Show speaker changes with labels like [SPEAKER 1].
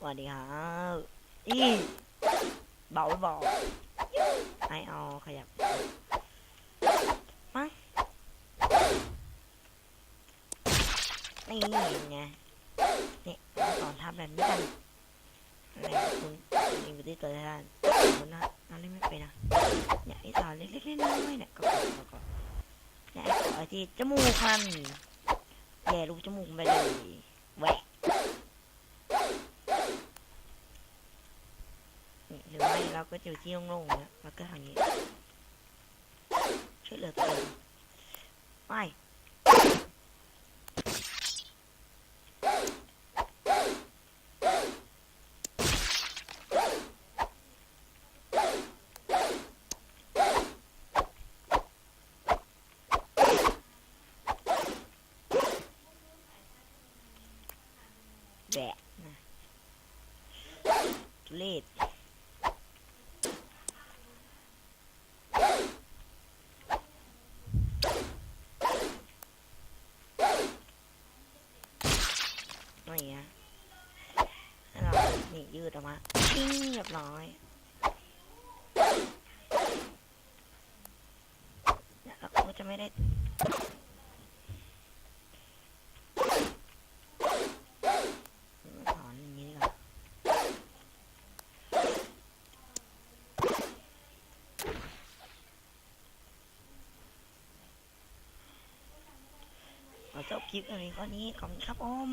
[SPEAKER 1] สวัสดีครับอีเบาไม่บอกไอเอาขยับมานี่ไงนี่สอนทำแบบนี้กันอะไรคุณยิงไปที่ตัวท่านคุณนะนั่นเล่นไม่เป็นะเนี่ยไอ้สอนเล็กๆน้อยๆเนี่ยก็ก็ก็เนี่ยไอ้ตัวที่จมูกมันแย่รูจมูกไปเลยแหวก นี่ หรือไม่เราก็จะอยู่ที่โล่งๆนะแล้วก็ทางนี้ช่วยเหลือตัวเองไม่แบะนะทุเรศ อะไรเงี้ยแล้วเรานี่ ยืดออกมาทิ้งเรียบร้อยเนี่ยเราก็จะไม่ได้ถอนอย่างนี้ดีกว่าขอจบคลิปอันนี้ก็นี้ขอบคุณครับผม